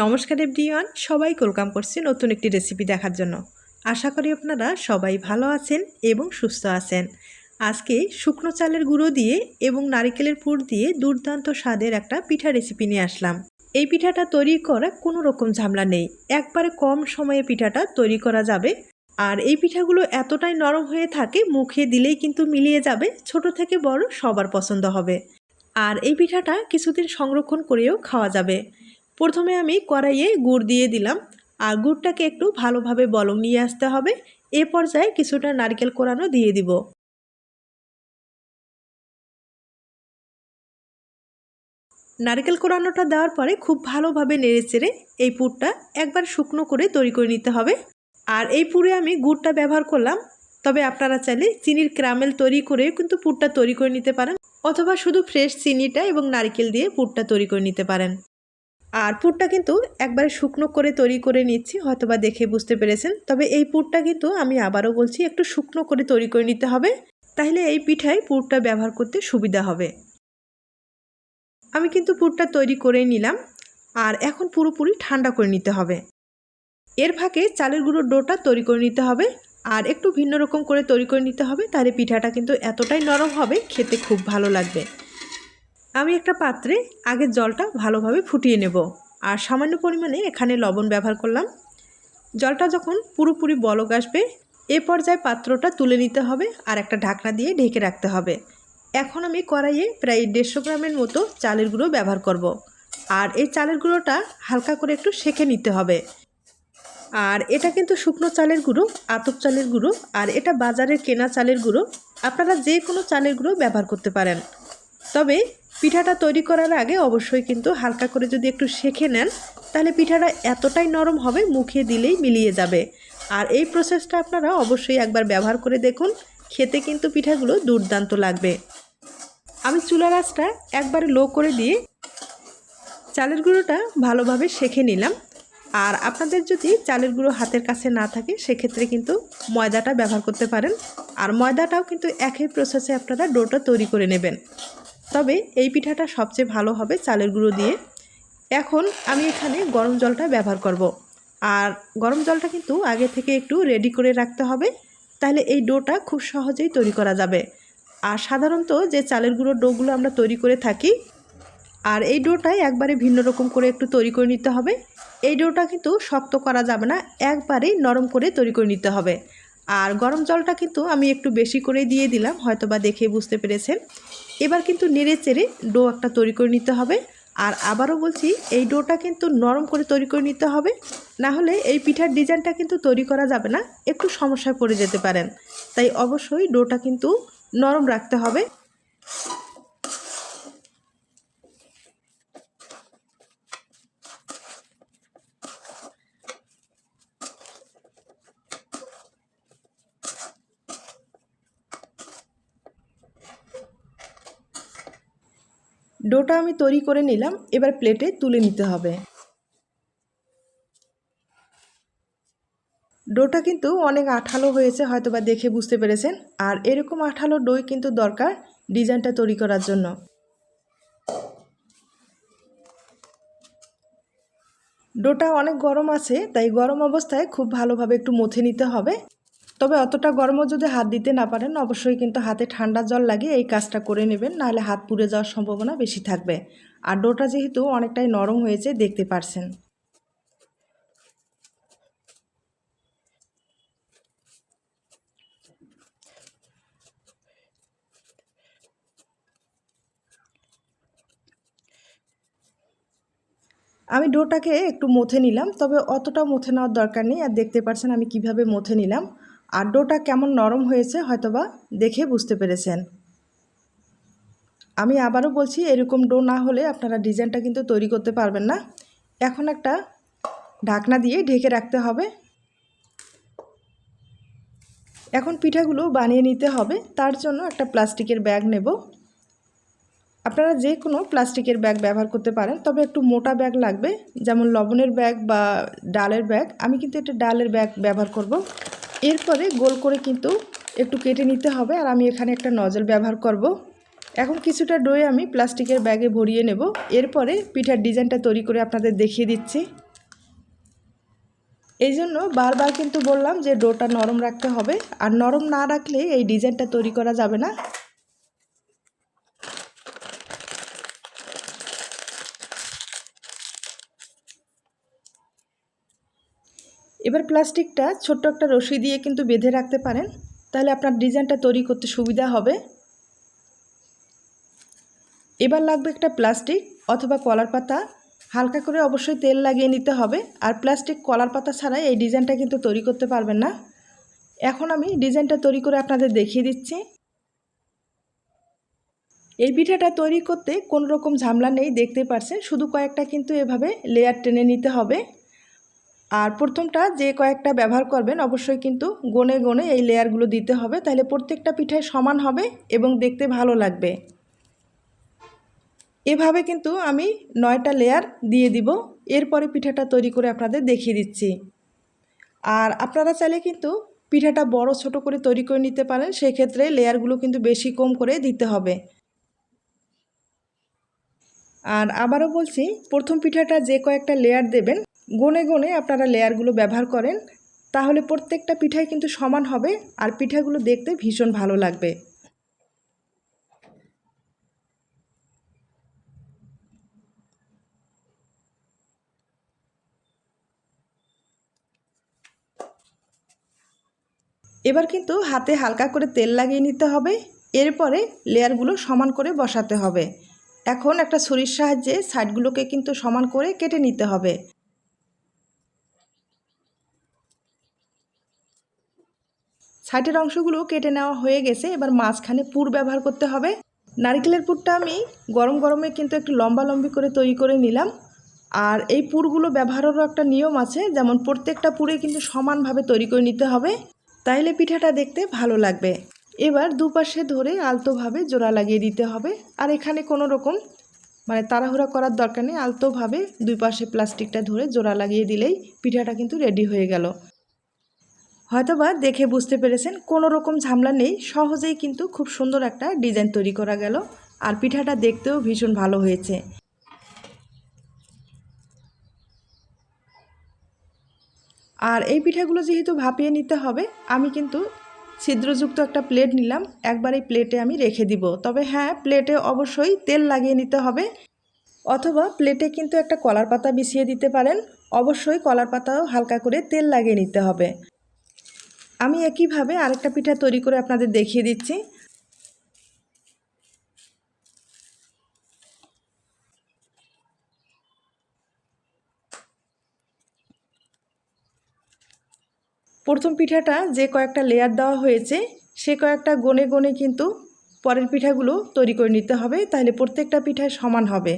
নমস্কার এভরিওয়ান সবাই ওয়েলকাম করছি নতুন একটি রেসিপি দেখার জন্য। আশা করি আপনারা সবাই ভালো আছেন এবং সুস্থ আছেন। আজকে শুকনো চালের গুঁড়ো দিয়ে এবং নারিকেলের পুর দিয়ে দুর্দান্ত স্বাদের একটা পিঠা রেসিপি নিয়ে আসলাম। এই পিঠাটা তৈরি করা কোনো রকম ঝামেলা নেই। একবারে কম সময়ে পিঠাটা তৈরি করা যাবে। আর এই পিঠাগুলো এতটাই নরম হয়ে থাকে, মুখে দিলেই কিন্তু মিলিয়ে যাবে, ছোট থেকে বড় সবার পছন্দ হবে। আর এই পিঠাটা কিছুদিন সংরক্ষণ করেও খাওয়া যাবে। প্রথমে আমি কড়াইয়ে গুড় দিয়ে দিলাম। আর গুড়টাকে একটু ভালোভাবে বলং নিয়ে আসতে হবে। এ পর্যায়ে কিছুটা নারকেল কোরানো দিয়ে দিব। নারকেল কোরানোটা দেওয়ার পরে খুব ভালোভাবে নেড়ে চেড়ে এই পুরটা একবার শুকনো করে তৈরি করে নিতে হবে। আর এই পুরে আমি গুড়টা ব্যবহার করলাম। তবে আপনারা চাইলে চিনির ক্রামেল তৈরি করে কিন্তু পুরটা তৈরি করে নিতে পারেন। অথবা শুধু ফ্রেশ চিনিটা এবং নারকেল দিয়ে পুরটা তৈরি করে নিতে পারেন। আর পুরটা কিন্তু একবারে শুকনো করে তৈরি করে নিচ্ছি, হয়তোবা দেখে বুঝতে পেরেছেন। তবে এই পুরটা কিন্তু আমি আবারও বলছি, একটু শুকনো করে তৈরি করে নিতে হবে, তাহলে এই পিঠায় পুরটা ব্যবহার করতে সুবিধা হবে। আমি কিন্তু পুরটা তৈরি করে নিলাম, আর এখন পুরোপুরি ঠান্ডা করে নিতে হবে। এর ফাঁকে চালের গুঁড়োর ডোটা তৈরি করে নিতে হবে, আর একটু ভিন্ন রকম করে তৈরি করে নিতে হবে, তাহলে পিঠাটা কিন্তু এতটাই নরম হবে, খেতে খুব ভালো লাগবে। আমি একটা পাত্রে আগের জলটা ভালোভাবে ফুটিয়ে নেব আর সামান্য পরিমাণে এখানে লবণ ব্যবহার করলাম। জলটা যখন পুরোপুরি বলক আসবে, এ পর্যায়ে পাত্রটা তুলে নিতে হবে আর একটা ঢাকনা দিয়ে ঢেকে রাখতে হবে। এখন আমি কড়াইয়ে প্রায় দেড়শো গ্রামের মতো চালের গুঁড়ো ব্যবহার করব। আর এই চালের গুঁড়োটা হালকা করে একটু সেঁকে নিতে হবে। আর এটা কিন্তু শুকনো চালের গুঁড়ো, আতপ চালের গুঁড়ো আর এটা বাজারের কেনা চালের গুঁড়ো। আপনারা যে কোনো চালের গুঁড়ো ব্যবহার করতে পারেন। তবে পিঠাটা তৈরি করার আগে অবশ্যই কিন্তু হালকা করে যদি একটু শেখে নেন, তাহলে পিঠাটা এতটাই নরম হবে মুখে দিলেই মিলিয়ে যাবে। আর এই প্রসেসটা আপনারা অবশ্যই একবার ব্যবহার করে দেখুন, খেতে কিন্তু পিঠাগুলো দুর্দান্ত লাগবে। আমি চুলার আঁচটা একবারে লো করে দিয়ে চালের গুঁড়োটা ভালোভাবে শেখে নিলাম। আর আপনাদের যদি চালের গুঁড়ো হাতের কাছে না থাকে, সেক্ষেত্রে কিন্তু ময়দাটা ব্যবহার করতে পারেন। আর ময়দাটাও কিন্তু একই প্রসেসে আপনারা ডোটা তৈরি করে নেবেন। তবে এই পিঠাটা সবচেয়ে ভালো হবে চালের গুঁড়ো দিয়ে। এখন আমি এখানে গরম জলটা ব্যবহার করব। আর গরম জলটা কিন্তু আগে থেকে একটু রেডি করে রাখতে হবে, তাহলে এই ডোটা খুব সহজেই তৈরি করা যাবে। আর সাধারণত যে চালের গুঁড়োর ডোগুলো আমরা তৈরি করে থাকি, আর এই ডোটাই একবারে ভিন্ন রকম করে একটু তৈরি করে নিতে হবে। এই ডোটা কিন্তু শক্ত করা যাবে না, একবারেই নরম করে তৈরি করে নিতে হবে। আর গরম জলটা কিন্তু আমি একটু বেশি করে দিয়ে দিলাম হয়তো বা দেখে বুঝতে পেরেছেন। এবার কিন্তু নেড়ে চেড়ে ডো একটা তৈরি করে নিতে হবে। আর আবারও বলছি, এই ডোটা কিন্তু নরম করে তৈরি করে নিতে হবে। না হলে এই পিঠার ডিজাইনটা কিন্তু তৈরি করা যাবে না, একটু সমস্যায় পড়ে যেতে পারেন। তাই অবশ্যই ডোটা কিন্তু নরম রাখতে হবে। ডোটা আমি তৈরি করে নিলাম, এবার প্লেটে তুলে নিতে হবে। ডোটা কিন্তু অনেক আঠালো হয়েছে হয়তো বা দেখে বুঝতে পেরেছেন। আর এরকম আঠালো ডই কিন্তু দরকার ডিজাইনটা তৈরি করার জন্য। ডোটা অনেক গরম আছে, তাই গরম অবস্থায় খুব ভালোভাবে একটু মথে নিতে হবে। তবে অতটা গরমও যদি হাত দিতে না পারেন, অবশ্যই কিন্তু হাতে ঠান্ডা জল লাগিয়ে এই কাজটা করে নেবেন, নাহলে হাত পুড়ে যাওয়ার সম্ভাবনা বেশি থাকবে। আর ডোটা যেহেতু অনেকটাই নরম হয়েছে, দেখতে পারছেন। আমি ডোটাকে একটু মথে নিলাম, তবে অতটা মথে নেওয়ার দরকার নেই, আর দেখতে পাচ্ছেন আমি কীভাবে মথে নিলাম। আর ডোটা কেমন নরম হয়েছে হয়তোবা দেখে বুঝতে পেরেছেন। আমি আবারও বলছি, এরকম ডো না হলে আপনারা ডিজাইনটা কিন্তু তৈরি করতে পারবেন না। এখন একটা ঢাকনা দিয়ে ঢেকে রাখতে হবে। এখন পিঠাগুলো বানিয়ে নিতে হবে। তার জন্য একটা প্লাস্টিকের ব্যাগ নেব। আপনারা যে কোনো প্লাস্টিকের ব্যাগ ব্যবহার করতে পারেন, তবে একটু মোটা ব্যাগ লাগবে। যেমন লবণের ব্যাগ বা ডালের ব্যাগ। আমি কিন্তু একটা ডালের ব্যাগ ব্যবহার করব। এরপরে গোল করে কিন্তু একটু কেটে নিতে হবে আর আমি এখানে একটা নজল ব্যবহার করব। এখন কিছুটা ডোয়ে আমি প্লাস্টিকের ব্যাগে ভরিয়ে নেব। এরপরে পিঠার ডিজাইনটা তৈরি করে আপনাদের দেখিয়ে দিচ্ছি। এই জন্য বারবার কিন্তু বললাম যে ডোটা নরম রাখতে হবে। আর নরম না রাখলে এই ডিজাইনটা তৈরি করা যাবে না। এবার প্লাস্টিকটা ছোট্ট একটা রশি দিয়ে কিন্তু বেঁধে রাখতে পারেন, তাহলে আপনার ডিজাইনটা তৈরি করতে সুবিধা হবে। এবার লাগবে একটা প্লাস্টিক অথবা কলার পাতা, হালকা করে অবশ্যই তেল লাগিয়ে নিতে হবে, আর প্লাস্টিক কলার পাতা ছাড়াই এই ডিজাইনটা কিন্তু তৈরি করতে পারবেন না। এখন আমি ডিজাইনটা তৈরি করে আপনাদের দেখিয়ে দিচ্ছি। এই পিঠাটা তৈরি করতে কোনো রকম ঝামেলা নেই, দেখতে পারছেন, শুধু কয়েকটা কিন্তু এভাবে লেয়ার টেনে নিতে হবে। আর প্রথমটা যে কয়েকটা ব্যবহার করবেন, অবশ্যই কিন্তু গনে গনে এই লেয়ারগুলো দিতে হবে। তাহলে প্রত্যেকটা পিঠায় সমান হবে এবং দেখতে ভালো লাগবে। এভাবে কিন্তু আমি নয়টা লেয়ার দিয়ে দিব। এরপরে পিঠাটা তৈরি করে আপনাদের দেখিয়ে দিচ্ছি। আর আপনারা চাইলে কিন্তু পিঠাটা বড়, ছোট করে তৈরি করে নিতে পারেন। সেক্ষেত্রে লেয়ারগুলো কিন্তু বেশি কম করে দিতে হবে। আর আবারও বলছি, প্রথম পিঠাটা যে কয়েকটা লেয়ার দেবেন গনে গনে আপনারা লেয়ারগুলো ব্যবহার করেন, তাহলে প্রত্যেকটা পিঠাই কিন্তু সমান হবে আর পিঠাগুলো দেখতে ভীষণ ভালো লাগবে। এবার কিন্তু হাতে হালকা করে তেল লাগিয়ে নিতে হবে, এরপরে লেয়ারগুলো সমান করে বসাতে হবে। এখন একটা ছুরির সাহায্যে সাইডগুলোকে কিন্তু সমান করে কেটে নিতে হবে। সাইডের অংশগুলো কেটে নেওয়া হয়ে গেছে, এবার মাঝখানে পুর ব্যবহার করতে হবে। নারকেলের পুরটা আমি গরম গরমে কিন্তু একটু লম্বা লম্বি করে তৈরি করে নিলাম। আর এই পুরগুলো ব্যবহারেরও একটা নিয়ম আছে, যেমন প্রত্যেকটা পুরে কিন্তু সমানভাবে তৈরি করে নিতে হবে। তাইলে পিঠাটা দেখতে ভালো লাগবে। এবার দুপাশে ধরে আলতোভাবে জোড়া লাগিয়ে দিতে হবে। আর এখানে কোনো রকম মানে তাড়াহুড়া করার দরকার নেই, আলতোভাবে দুই পাশে প্লাস্টিকটা ধরে জোড়া লাগিয়ে দিলেই পিঠাটা কিন্তু রেডি হয়ে গেল। হয়তোবা দেখে বুঝতে পেরেছেন কোনো রকম ঝামেলা নেই, সহজেই কিন্তু খুব সুন্দর একটা ডিজাইন তৈরি করা গেল আর পিঠাটা দেখতেও ভীষণ ভালো হয়েছে। আর এই পিঠাগুলো যেহেতু ভাপিয়ে নিতে হবে, আমি কিন্তু ছিদ্রযুক্ত একটা প্লেট নিলাম, একবার এই প্লেটে আমি রেখে দিব। তবে হ্যাঁ প্লেটে অবশ্যই তেল লাগিয়ে নিতে হবে, অথবা প্লেটে কিন্তু একটা কলার পাতা বিছিয়ে দিতে পারেন, অবশ্যই কলার পাতাও হালকা করে তেল লাগিয়ে নিতে হবে। আমি একইভাবে আরেকটা পিঠা তৈরি করে আপনাদের দেখিয়ে দিচ্ছি। প্রথম পিঠাটা যে কয়েকটা লেয়ার দেওয়া হয়েছে, সে কয়েকটা গনে গনে কিন্তু পরের পিঠাগুলো তৈরি করে নিতে হবে, তাহলে প্রত্যেকটা পিঠায় সমান হবে।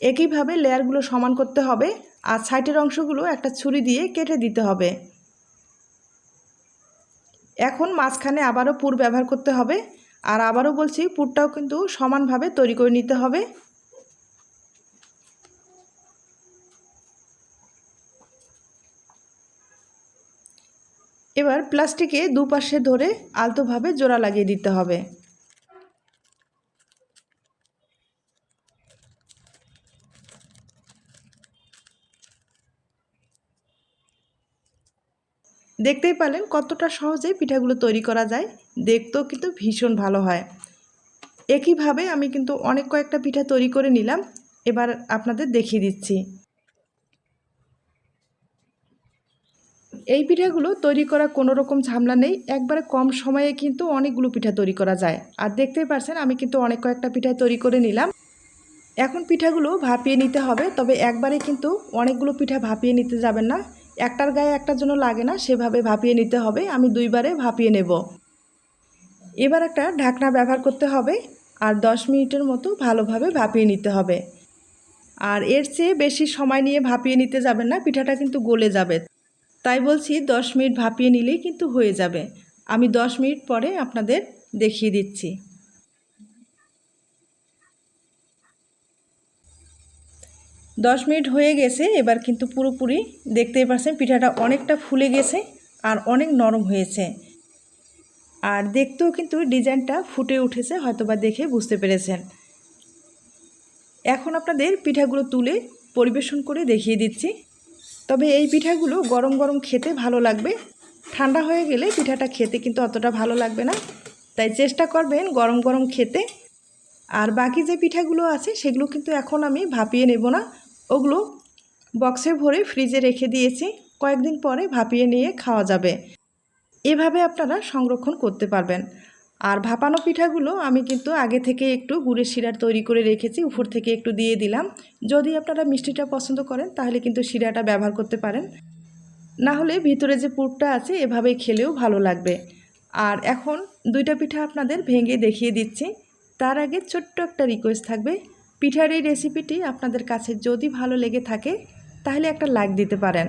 একইভাবে লেয়ারগুলো সমান করতে হবে আর সাইডের অংশগুলো একটা ছুরি দিয়ে কেটে দিতে হবে। এখন মাঝখানে আবারও পুর ব্যবহার করতে হবে আর আবারও বলছি পুরটাও কিন্তু সমানভাবে তৈরি করে নিতে হবে। এবার প্লাস্টিকে দুপাশে ধরে আলতোভাবে জোড়া লাগিয়ে দিতে হবে। দেখতেই পারলেন কতটা সহজে পিঠাগুলো তৈরি করা যায়। দেখতেও কিন্তু ভীষণ ভালো হয়। একইভাবে আমি কিন্তু অনেক কয়েকটা পিঠা তৈরি করে নিলাম। এবার আপনাদের দেখিয়ে দিচ্ছি। এই পিঠাগুলো তৈরি করা কোনো রকম ঝামেলা নেই। একবারে কম সময়ে কিন্তু অনেকগুলো পিঠা তৈরি করা যায়। আর দেখতেই পারছেন আমি কিন্তু অনেক কয়েকটা পিঠা তৈরি করে নিলাম। এখন পিঠাগুলো ভাপিয়ে নিতে হবে, তবে একবারে কিন্তু অনেকগুলো পিঠা ভাপিয়ে নিতে যাবেন না। একটার গায়ে একটার জন্য লাগে না, সেভাবে ভাপিয়ে নিতে হবে। আমি দুইবারে ভাপিয়ে নেব। এবার একটা ঢাকনা ব্যবহার করতে হবে আর দশ মিনিটের মতো ভালোভাবে ভাপিয়ে নিতে হবে। আর এর চেয়ে বেশি সময় নিয়ে ভাপিয়ে নিতে যাবেন না, পিঠাটা কিন্তু গলে যাবে। তাই বলছি দশ মিনিট ভাপিয়ে নিলেই কিন্তু হয়ে যাবে। আমি দশ মিনিট পরে আপনাদের দেখিয়ে দিচ্ছি। দশ মিনিট হয়ে গেছে, এবার কিন্তু পুরোপুরি দেখতেই পাচ্ছেন পিঠাটা অনেকটা ফুলে গেছে আর অনেক নরম হয়েছে। আর দেখতেও কিন্তু ডিজাইনটা ফুটে উঠেছে, হয়তোবা দেখে বুঝতে পেরেছেন। এখন আপনাদের পিঠাগুলো তুলে পরিবেশন করে দেখিয়ে দিচ্ছি। তবে এই পিঠাগুলো গরম গরম খেতে ভালো লাগবে। ঠান্ডা হয়ে গেলে পিঠাটা খেতে কিন্তু অতটা ভালো লাগবে না। তাই চেষ্টা করবেন গরম গরম খেতে। আর বাকি যে পিঠাগুলো আছে, সেগুলো কিন্তু এখন আমি ভাপিয়ে নেব না। ওগুলো বক্সে ভরে ফ্রিজে রেখে দিয়েছি। কয়েকদিন পরে ভাপিয়ে নিয়ে খাওয়া যাবে। এভাবে আপনারা সংরক্ষণ করতে পারবেন। আর ভাপানো পিঠাগুলো আমি কিন্তু আগে থেকে একটু গুড়ের শিরার তৈরি করে রেখেছি, উপর থেকে একটু দিয়ে দিলাম। যদি আপনারা মিষ্টিটা পছন্দ করেন, তাহলে কিন্তু শিরাটা ব্যবহার করতে পারেন। না হলে ভিতরে যে পুরটা আছে, এভাবে খেলেও ভালো লাগবে। আর এখন দুইটা পিঠা আপনাদের ভেঙে দেখিয়ে দিচ্ছি। তার আগে ছোট্ট একটা রিকোয়েস্ট থাকবে। পিঠার এই রেসিপিটি আপনাদের কাছে যদি ভালো লেগে থাকে, তাহলে একটা লাইক দিতে পারেন।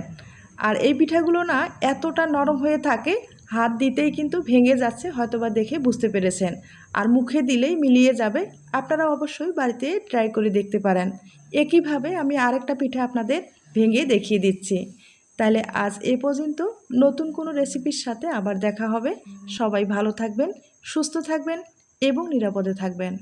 আর এই পিঠাগুলো না এতটা নরম হয়ে থাকে, হাত দিতেই কিন্তু ভেঙে যাচ্ছে, হয়তোবা দেখে বুঝতে পেরেছেন। আর মুখে দিলেই মিলিয়ে যাবে, আপনারা অবশ্যই বাড়িতে ট্রাই করে দেখতে পারেন। একইভাবে আমি আরেকটা পিঠা আপনাদের ভেঙে দেখিয়ে দিচ্ছি। তাহলে আজ এ পর্যন্ত, নতুন কোনো রেসিপির সাথে আবার দেখা হবে। সবাই ভালো থাকবেন, সুস্থ থাকবেন এবং নিরাপদে থাকবেন।